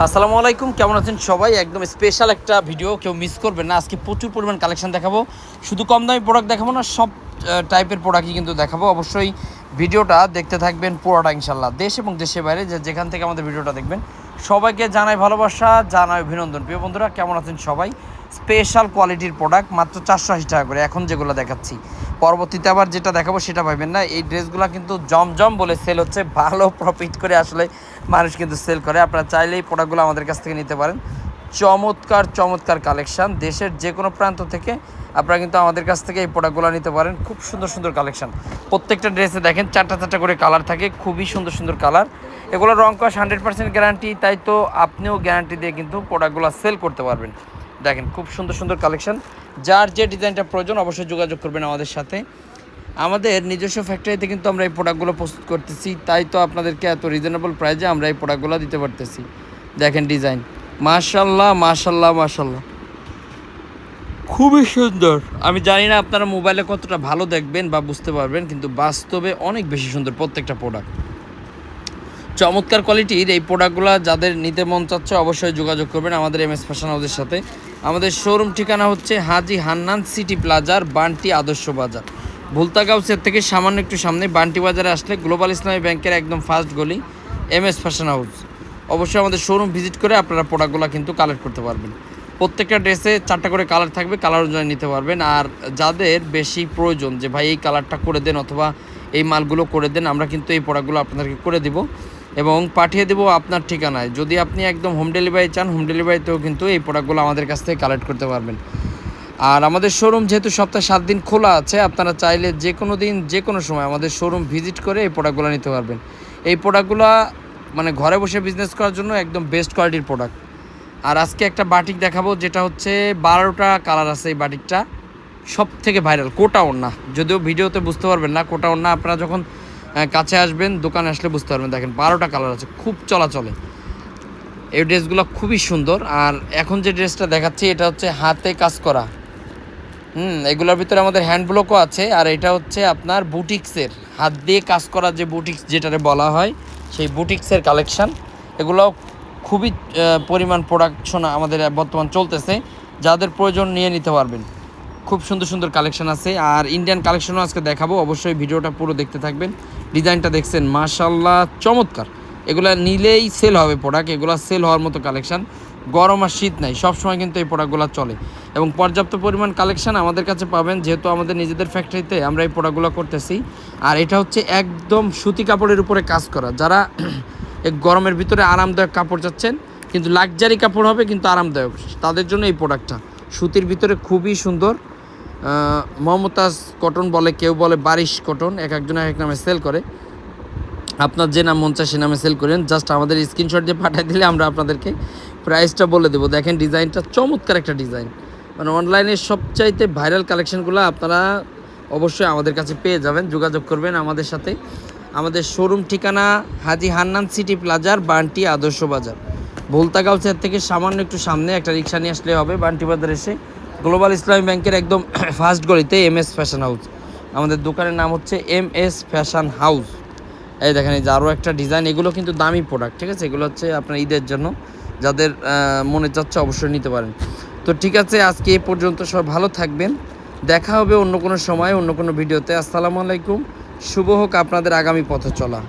আসসালামু আলাইকুম, কেমন আছেন সবাই? একদম স্পেশাল একটা ভিডিও কেউ মিস করবেন না। আজকে প্রচুর পরিমাণ কালেকশন দেখাবো। শুধু কম দামি প্রোডাক্ট দেখাবো না, সব টাইপের প্রোডাক্টই কিন্তু দেখাবো। অবশ্যই ভিডিওটা দেখতে থাকবেন পুরোটা ইনশাল্লাহ দেশ এবং দেশের বাইরে যে যেখান থেকে আমাদের ভিডিওটা দেখবেন, সবাইকে জানাই ভালোবাসা, জানাই অভিনন্দন। প্রিয় বন্ধুরা, কেমন আছেন সবাই? স্পেশাল কোয়ালিটির প্রোডাক্ট, মাত্র চারশো আশি টাকা করে। এখন যেগুলো দেখাচ্ছি, পরবর্তীতে আবার যেটা দেখাবো সেটা পাইবেন না। এই ড্রেসগুলো কিন্তু জমজম বলে সেল হচ্ছে, ভালো প্রফিট করে আসলে মানুষ কিন্তু সেল করে। আপনারা চাইলে এই প্রোডাক্টগুলো আমাদের কাছ থেকে নিতে পারেন। চমৎকার চমৎকার কালেকশান দেশের যে কোনো প্রান্ত থেকে আপনারা কিন্তু আমাদের কাছ থেকে এই প্রোডাক্টগুলো নিতে পারেন। খুব সুন্দর সুন্দর কালেকশন প্রত্যেকটা ড্রেসে দেখেন, চারটা চারটা করে কালার থাকে। খুবই সুন্দর সুন্দর কালার এগুলো রং কস হান্ড্রেড পার্সেন্ট গ্যারান্টি তাই তো আপনিও গ্যারান্টি দিয়ে কিন্তু প্রোডাক্টগুলো সেল করতে পারবেন। দেখেন খুব সুন্দর সুন্দর কালেকশন। যার যে ডিজাইনটা প্রয়োজন অবশ্যই যোগাযোগ করবেন আমাদের সাথে। আমাদের নিজস্ব ফ্যাক্টরিতে কিন্তু আমরা এই প্রোডাক্টগুলো প্রস্তুত করতেছি। তাই তো আপনাদেরকে এত রিজনেবল প্রাইজে আমরা এই প্রোডাক্টগুলো দিতে পারতেছি। দেখেন ডিজাইন মাশাল্লাহ মাশাল্লাহ মাশাল্লাহ খুবই সুন্দর। আমি জানি না আপনারা মোবাইলে কতটা ভালো দেখবেন বা বুঝতে পারবেন কিন্তু বাস্তবে অনেক বেশি সুন্দর প্রত্যেকটা প্রোডাক্ট চমৎকার কোয়ালিটির এই প্রোডাক্টগুলো যাদের নিতে মন চাচ্ছে অবশ্যই যোগাযোগ করবেন আমাদের এম এস ফ্যাশন হাউসের সাথে। আমাদের শোরুম ঠিকানা হচ্ছে হাজি হান্নান সিটি প্লাজার বান্টি আদর্শ বাজার। ভুলতাগাউসের থেকে সামান্য একটু সামনে বান্টি বাজারে আসলে গ্লোবাল ইসলামী ব্যাংকের একদম ফার্স্ট গলি এম এস ফ্যাশন হাউস অবশ্যই আমাদের শোরুম ভিজিট করে আপনারা প্রোডাক্টগুলো কিন্তু কালেক্ট করতে পারবেন। প্রত্যেকটা ড্রেসে চারটা করে কালার থাকবে কালার অনুযায়ী নিতে পারবেন। আর যাদের বেশি প্রয়োজন যে, ভাই, এই কালারটা করে দেন অথবা এই মালগুলো করে দেন, আমরা কিন্তু এই প্রোডাক্টগুলো আপনাদেরকে করে দিব। এবং পাঠিয়ে দেবো আপনার ঠিকানায়। যদি আপনি একদম হোম ডেলিভারি চান হোম ডেলিভারিতেও কিন্তু এই প্রোডাক্টগুলো আমাদের কাছ থেকে কালেক্ট করতে পারবেন। আর আমাদের শোরুম যেহেতু সপ্তাহে সাত দিন খোলা আছে, আপনারা চাইলে যে কোনো দিন, যে কোনো সময় আমাদের শোরুম ভিজিট করে এই প্রোডাক্টগুলো নিতে পারবেন। এই প্রোডাক্টগুলো মানে ঘরে বসে বিজনেস করার জন্য একদম বেস্ট কোয়ালিটির প্রোডাক্ট আর আজকে একটা বাটিক দেখাবো, যেটা হচ্ছে বারোটা কালার আছে এই বাটিকটা সব থেকে ভাইরাল কোটা ওড়না। যদিও ভিডিওতে বুঝতে পারবেন না কোটা ওড়না, আপনারা যখন কাছে আসবেন, দোকানে আসলে বুঝতে পারবেন। দেখেন, বারোটা কালার আছে, খুব চলাচলে। এই ড্রেসগুলো খুবই সুন্দর। আর এখন যে ড্রেসটা দেখাচ্ছি, এটা হচ্ছে হাতে কাজ করা। হুম, এগুলোর ভিতরে আমাদের হ্যান্ড ব্লকও আছে। আর এটা হচ্ছে আপনার বুটিক্সের হাত দিয়ে কাজ করা যে বুটিক্স যেটারে বলা হয়, সেই বুটিক্সের কালেকশান এগুলো খুবই পরিমাণ প্রোডাকশন আমাদের বর্তমান চলতেছে। যাদের প্রয়োজন নিয়ে নিতে পারবেন। খুব সুন্দর সুন্দর কালেকশন আছে। আর ইন্ডিয়ান কালেকশনও আজকে দেখাবো। অবশ্যই ভিডিওটা পুরো দেখতে থাকবেন। ডিজাইনটা দেখছেন মাশাল্লাহ চমৎকার। এগুলা নিলেই সেল হবে প্রোডাক্ট এগুলো সেল হওয়ার মতো কালেকশান গরম আর শীত নাই, সবসময় কিন্তু এই প্রোডাক্টগুলো চলে। এবং পর্যাপ্ত পরিমাণ কালেকশন আমাদের কাছে পাবেন, যেহেতু আমাদের নিজেদের ফ্যাক্টরিতে আমরা এই প্রোডাক্টগুলো করতেছি। আর এটা হচ্ছে একদম সুতি কাপড়ের উপরে কাজ করা। যারা এই গরমের ভিতরে আরামদায়ক কাপড় চাচ্ছেন, কিন্তু লাক্সারি কাপড় হবে, কিন্তু আরামদায়ক। তাদের জন্য এই প্রোডাক্টটা সুতির ভিতরে খুবই সুন্দর। মমতাজ কটন বলে, কেউ বলে বারিশ কটন, এক একজন এক এক নামে সেল করে। আপনার যে নাম মন চায় সে নামে সেল করেন। জাস্ট আমাদের স্ক্রিনশট দিয়ে পাঠিয়ে দিলে আমরা আপনাদেরকে প্রাইসটা বলে দেবো। দেখেন ডিজাইনটা চমৎকার একটা ডিজাইন মানে অনলাইনের সবচাইতে ভাইরাল কালেকশনগুলো আপনারা অবশ্যই আমাদের কাছে পেয়ে যাবেন। যোগাযোগ করবেন আমাদের সাথে। আমাদের শোরুম ঠিকানা হাজি হান্নান সিটি প্লাজার, বান্টি আদর্শ বাজার। ভুলতাগাঁও থেকে সামান্য একটু সামনে একটা রিক্সা নিয়ে আসলে হবে। বান্টি বাজার এসে গ্লোবাল ইসলামী ব্যাংকের একদম ফার্স্ট গলিতে এম এস ফ্যাশন হাউস আমাদের দোকানের নাম হচ্ছে এম এস ফ্যাশন হাউস এই দেখেন, এই যে আরও একটা ডিজাইন এগুলো কিন্তু দামি প্রোডাক্ট ঠিক আছে? এগুলো হচ্ছে আপনার ঈদের জন্য। যাদের মনে চাচ্ছে অবশ্যই নিতে পারেন। তো ঠিক আছে, আজকে এ পর্যন্ত সবাই ভালো থাকবেন। দেখা হবে অন্য কোনো সময়, অন্য কোনো ভিডিওতে। আসসালামু আলাইকুম। শুভ হোক আপনাদের আগামী পথে চলা।